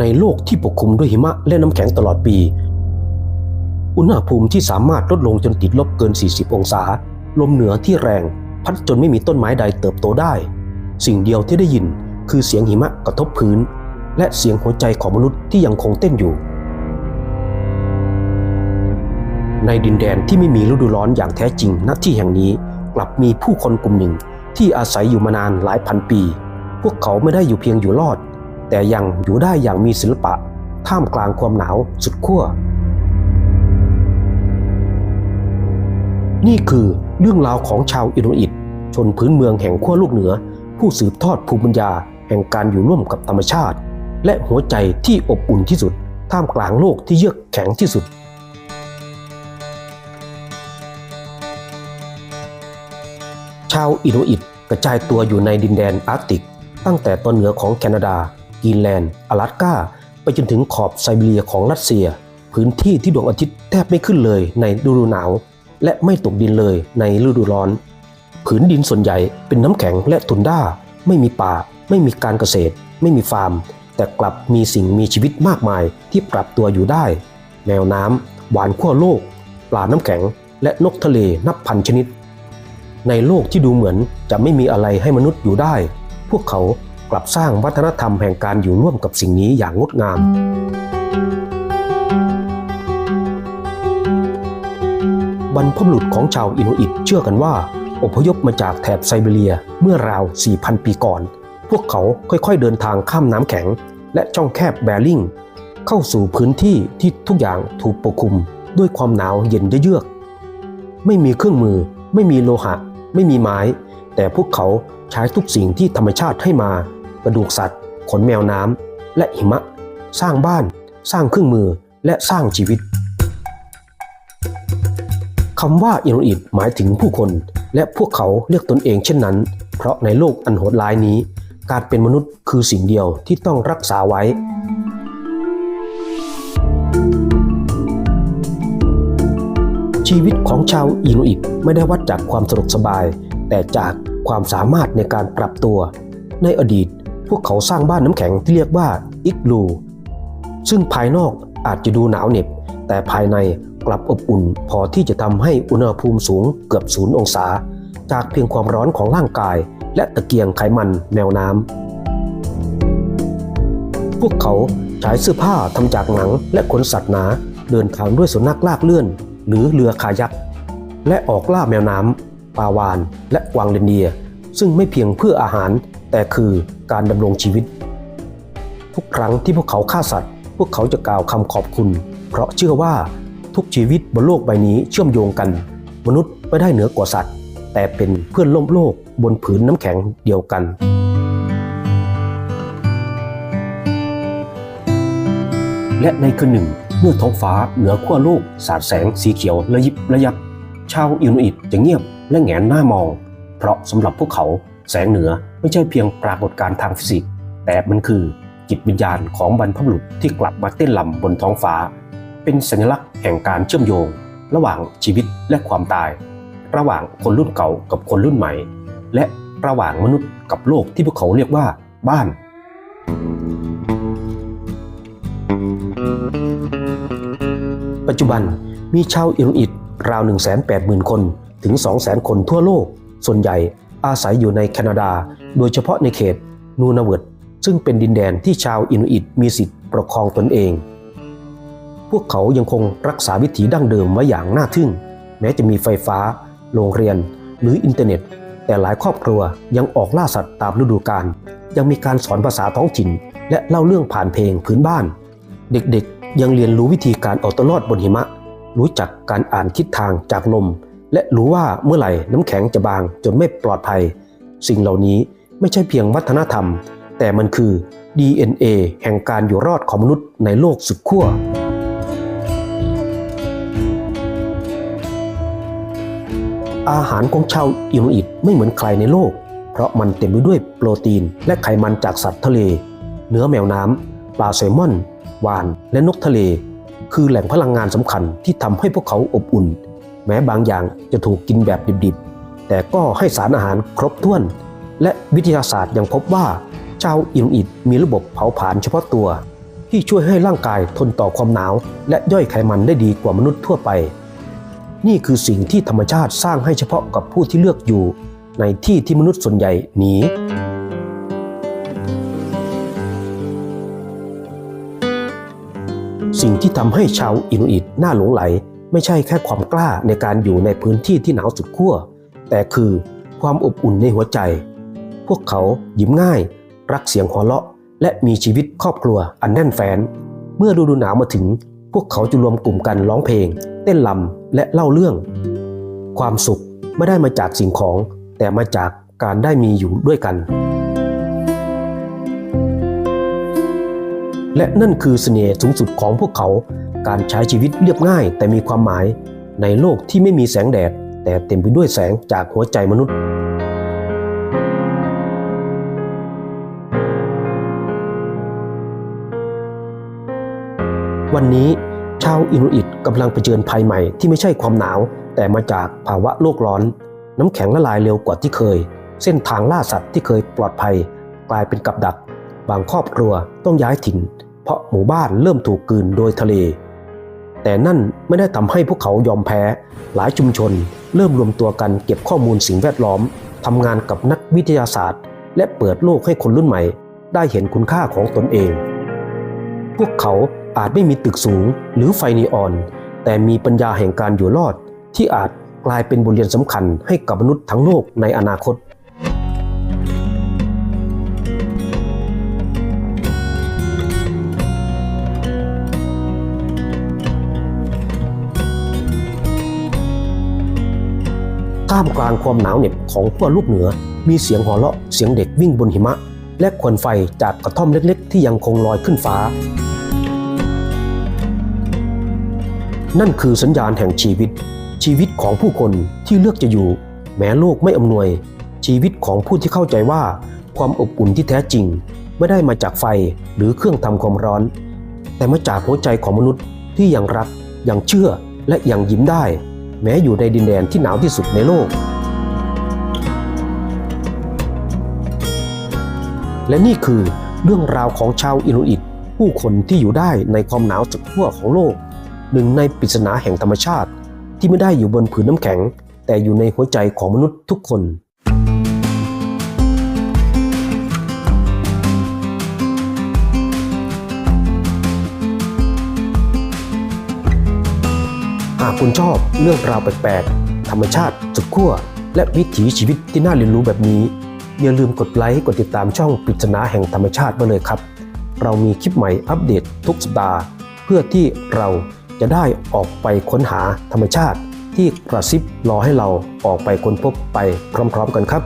ในโลกที่ปกคลุมด้วยหิมะและน้ำแข็งตลอดปี อุณหภูมิที่สามารถลดลงจนติดลบเกิน 40 องศา ลมเหนือที่แรง พัดจนไม่มีต้นไม้ใดเติบโตได้ สิ่งเดียวที่ได้ยินคือเสียงหิมะกระทบพื้น และเสียงหัวใจของมนุษย์ที่ยังคงเต้นอยู่ ในดินแดนที่ไม่มีฤดูร้อนอย่างแท้จริงณที่แห่งนี้กลับมีผู้คนกลุ่มหนึ่งที่อาศัยอยู่มานานหลายพันปี พวกเขาไม่ได้อยู่เพียงอยู่รอด แต่ยังอยู่ได้อย่างมีศิลปะ ท่ามกลางความหนาวสุดขั้ว นี่คือเรื่องราวของชาวอินโดอิต ชนพื้นเมืองแห่งขั้วโลกเหนือ ผู้สืบทอดภูมิปัญญา แห่งการอยู่ร่วมกับธรรมชาติ และหัวใจที่อบอุ่นที่สุด ท่ามกลางโลกที่เยือกแข็งที่สุดชาวอินโดอิตกระจายตัวอยู่ในดินแดนอาร์กติก ตั้งแต่ตอนเหนือของแคนาดา กรีนแลนด์อลาสก้า ไปจนถึงขอบไซบีเรียของรัสเซีย พื้นที่ที่ดวงอาทิตย์แทบไม่ขึ้นเลยในฤดูหนาว และไม่ตกดินเลยในฤดูร้อน ผืนดินส่วนใหญ่เป็นน้ำแข็งและทุนด้า ไม่มีป่า ไม่มีการเกษตร ไม่มีฟาร์ม แต่กลับมีสิ่งมีชีวิตมากมายที่ปรับตัวอยู่ได้ แมวน้ำหวานขั้วโลก ปลาน้ำแข็ง และนกทะเลนับพันชนิด ในโลกที่ดูเหมือนจะไม่มีอะไรให้มนุษย์อยู่ได้ พวกเขา กลับสร้างวัฒนธรรมแห่งการอยู่ร่วมกับสิ่งนี้อย่างงดงาม บรรพบุรุษของชาวอินโนอิตเชื่อกันว่า อพยพมาจากแถบไซบีเรียเมื่อราว 4,000 ปีก่อน พวกเขาค่อยๆเดินทางข้ามน้ำแข็ง และช่องแคบแบริ่งเข้าสู่พื้นที่ที่ทุกอย่างถูกปกคลุมด้วยความหนาวเย็นเยือก ไม่มีเครื่องมือ ไม่มีโลหะ ไม่มีไม้ แต่พวกเขาใช้ทุกสิ่งที่ธรรมชาติให้มา กระดูกสัตว์ ขนแมวน้ำ และหิมะ สร้างบ้าน สร้างเครื่องมือ และสร้างชีวิตคำว่าอินโนอิตหมายถึงผู้คน และพวกเขาเรียกตนเองเช่นนั้น เพราะในโลกอันโหดร้ายนี้ การเป็นมนุษย์คือสิ่งเดียวที่ต้องรักษาไว้ชีวิตของชาวอินโนอิตไม่ได้วัดจากความสะดวกสบาย แต่จากความสามารถในการปรับตัว ในอดีต พวกเขาสร้างบ้านน้ำแข็งที่เรียกว่าอิกลูซึ่งภายนอกอาจจะดูหนาวเหน็บ แต่ภายในกลับอบอุ่นพอที่จะทำให้อุณหภูมิสูงเกือบศูนย์องศา จากเพียงความร้อนของร่างกาย และตะเกียงไขมันแมวน้ำพวกเขาใช้เสื้อผ้าทำจากหนังและขนสัตว์หนาเดินทางด้วยสุนัขลากเลื่อน หรือเรือคายัก และออกล่าแมวน้ำปลาวาน และกวางเรนเดียร์ซึ่งไม่เพียงเพื่ออาหาร แต่คือการดำรงชีวิต ทุกครั้งที่พวกเขาฆ่าสัตว์ พวกเขาจะกล่าวคำขอบคุณ เพราะเชื่อว่าทุกชีวิตบนโลกใบนี้เชื่อมโยงกัน มนุษย์ไม่ได้เหนือกว่าสัตว์ แต่เป็นเพื่อนร่วมโลกบนผืนน้ำแข็งเดียวกันและในคืนหนึ่ง เมื่อท้องฟ้าเหนือขั้วโลกสาดแสงสีเขียวระยิบระยับ ชาวอินโนอิตจะเงียบและแหงนหน้ามอง เพราะสำหรับพวกเขาแสงเหนือ ไม่ใช่เพียงปรากฏการณ์ทางฟิสิกส์ แต่มันคือจิตวิญญาณของบรรพบุรุษที่กลับมาเต้นลำบนท้องฟ้า เป็นสัญลักษณ์แห่งการเชื่อมโยง ระหว่างชีวิตและความตาย ระหว่างคนรุ่นเก่ากับคนรุ่นใหม่ และระหว่างมนุษย์กับโลกที่พวกเขาเรียกว่าบ้านปัจจุบันมีชาวอินโดอิตราว 180,000 คนถึง 200,000 คนทั่วโลก ส่วนใหญ่ อาศัยอยู่ในแคนาดา โดยเฉพาะในเขตนูนาเวิร์ดซึ่งเป็นดินแดนที่ชาวอินโดอิตมีสิทธิ์ปกครองตนเอง พวกเขายังคงรักษาวิถีดั้งเดิมไว้อย่างน่าทึ่ง แม้จะมีไฟฟ้า โรงเรียน หรืออินเทอร์เน็ต แต่หลายครอบครัวยังออกล่าสัตว์ตามฤดูกาลยังมีการสอนภาษาท้องถิ่น และเล่าเรื่องผ่านเพลงพื้นบ้าน เด็กๆ ยังเรียนรู้วิธีการเอาตัวรอดบนหิมะ รู้จักการอ่านทิศทางจากลม และรู้ว่าเมื่อไหร่น้ำแข็งจะบางจนไม่ปลอดภัย สิ่งเหล่านี้ไม่ใช่เพียงวัฒนธรรม แต่มันคือ DNA แห่งการอยู่รอดของมนุษย์ในโลกสุดขั้วอาหารของชาวอินโนอิตไม่เหมือนใครในโลก เพราะมันเต็มไปด้วยโปรตีน และไขมันจากสัตว์ทะเล เนื้อแมวน้ำปลาแซลมอน วาน และนกทะเล คือแหล่งพลังงานสำคัญที่ทำให้พวกเขาอบอุ่น แม้บางอย่างจะถูกกินแบบดิบๆ แต่ก็ให้สารอาหารครบถ้วน และวิทยาศาสตร์ยังพบว่าชาวอินอิตมีระบบเผาผลาญเฉพาะตัวทที่ช่วยให้ร่างกายทนต่อความหนาว และย่อยไขมันได้ดีกว่ามนุษย์ทั่วไป นี่คือสิ่งที่ธรรมชาติสร้างให้เฉพาะกับผู้ที่เลือกอยู่ ในที่ที่มนุษย์ส่วนใหญ่หนีสิ่งที่ทำให้ชาวอินุอิตน่าหลงไหล ไม่ใช่แค่ความกล้าในการอยู่ในพื้นที่ที่หนาวสุดขั้ว แต่คือความอบอุ่นในหัวใจ พวกเขายิ้มง่าย รักเสียงหัวเราะ และมีชีวิตครอบครัวอันแน่นแฟ้น เมื่อฤดูหนาวมาถึง พวกเขาจะรวมกลุ่มกันร้องเพลง เต้นรำและเล่าเรื่อง ความสุขไม่ได้มาจากสิ่งของ แต่มาจากการได้มีอยู่ด้วยกัน และนั่นคือเสน่ห์สูงสุดของพวกเขา การใช้ชีวิตเรียบง่ายแต่มีความหมายในโลกที่ไม่มีแสงแดด แต่เต็มไปด้วยแสงจากหัวใจมนุษย์ วันนี้ชาวอินุอิตกำลังเผชิญภัยใหม่ที่ไม่ใช่ความหนาว แต่มาจากภาวะโลกร้อน น้ำแข็งละลายเร็วกว่าที่เคย เส้นทางล่าสัตว์ที่เคยปลอดภัย กลายเป็นกับดัก บางครอบครัวต้องย้ายถิ่น เพราะหมู่บ้านเริ่มถูกกืนโดยทะเล แต่นั่นไม่ได้ทำให้พวกเขายอมแพ้ หลายชุมชน เริ่มรวมตัวกันเก็บข้อมูลสิ่งแวดล้อมทำงานกับนักวิทยาศาสตร์ และเปิดโลกให้คนรุ่นใหม่ ได้เห็นคุณค่าของตนเอง พวกเขาอาจไม่มีตึกสูงหรือไฟนีออน แต่มีปัญญาแห่งการอยู่รอด ที่อาจกลายเป็นบทเรียนสำคัญให้กับมนุษย์ทั้งโลกในอนาคต ท่ามกลางความหนาวเหน็บของขั้วลูกเหนือ มีเสียงหัวเราะเสียงเด็กวิ่งบนหิมะ และควันไฟจากกระท่อมเล็กๆ ที่ยังคงลอยขึ้นฟ้า นั่นคือสัญญาณแห่งชีวิต ชีวิตของผู้คนที่เลือกจะอยู่ แม้โลกไม่อำนวย ชีวิตของผู้ที่เข้าใจว่า ความอบอุ่นที่แท้จริง ไม่ได้มาจากไฟหรือเครื่องทำความร้อน แต่มาจากหัวใจของมนุษย์ที่ยังรักยังเชื่อและยังยิ้มได้ แม้อยู่ในดินแดนที่หนาวที่สุดในโลก และนี่คือเรื่องราวของชาวอินูอิต ผู้คนที่อยู่ได้ในความหนาวสุดขั้วของโลก หนึ่งในปริศนาแห่งธรรมชาติ ที่ไม่ได้อยู่บนผืนน้ำแข็ง แต่อยู่ในหัวใจของมนุษย์ทุกคนากคุณชอบเรื่องราวแปลกๆ ธรรมชาติสุดขั้วและวิถีชีวิตที่น่าเรียนรู้แบบนี้ อย่าลืมกดไลค์กดติดตามช่องปริศนาแห่งธรรมชาติมาเลยครับ เรามีคลิปใหม่อัปเดตทุกสัปดาห์ เพื่อที่เราจะได้ออกไปค้นหาธรรมชาติ ที่กระซิบรอให้เราออกไปค้นพบไปพร้อม ๆ กันครับ